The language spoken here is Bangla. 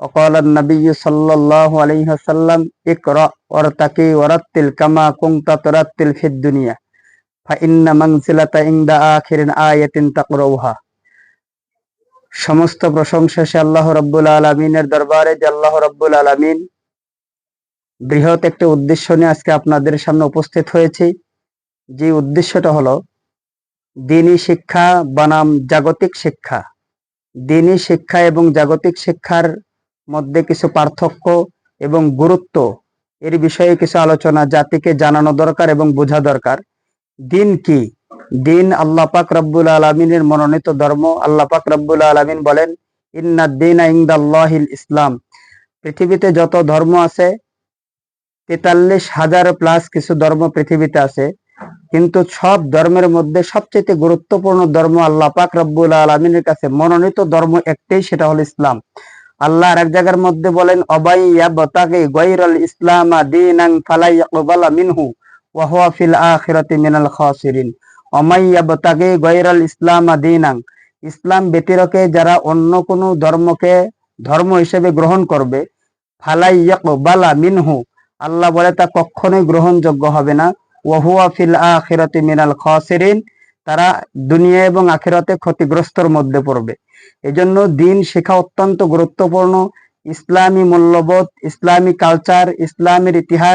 وقال النبي صلى الله عليه وسلم اقرأ وارتقي ورتل كما كنت ترتل في الدنيا فإن منزلة عند آخر آية تقرأها সমস্ত প্রশংসা সে আল্লাহ রব্বুল আলমিনের দরবারে যে আল্লাহ রব্বুল আলমিন বৃহৎ একটি উদ্দেশ্য নিয়ে আজকে আপনাদের সামনে উপস্থিত হয়েছি যে উদ্দেশ্যটা হলো দিনী শিক্ষা বনাম জাগতিক শিক্ষা দিনী শিক্ষা এবং জাগতিক শিক্ষার মধ্যে কিছু পার্থক্য এবং গুরুত্ব। এর বিষয়ে কিছু আলোচনা জাতিকে জানানো দরকার এবং বোঝা দরকার। দিন কি? দিন আল্লাহ পাক রব্বুল আলমিনের মনোনীত ধর্ম। আল্লাহ পাক রব্বুল আলমিন বলেন, ইন্না দিন ইংদাল্লাহিল ইসলাম। পৃথিবীতে যত ধর্ম আছে, তেতাল্লিশ হাজার প্লাস কিছু ধর্ম পৃথিবীতে আছে। কিন্তু সব ধর্মের মধ্যে সবচেয়ে গুরুত্বপূর্ণ ধর্ম আল্লাহ পাক রব্বুল আলমিনের কাছে মনোনীত ধর্ম একটাই, সেটা হলো ইসলাম। আল্লাহ আর এক জায়গার মধ্যে বলেন, অবাই ইয়াবতাগি গায়রাল ইসলামা ব্যতিরকে যারা অন্য কোনো ধর্মকে, ধর্ম হিসেবে গ্রহণ করবে, ফালাই ইয়াকবালা মিনহু। আল্লাহ বলে, তা কখনোই গ্রহণযোগ্য হবে না। ওয়াহুয়া ফিল আখিরাতি মিনাল খাসিরিন। তারা দুনিয়া এবং আখেরাতে ক্ষতিগ্রস্তর মধ্যে পড়বে। এজন্য দিন শেখা অত্যন্ত গুরুত্বপূর্ণ। ইসলামী মূল্যবোধ, ইসলামী কালচার ইসলামের ইতিহাস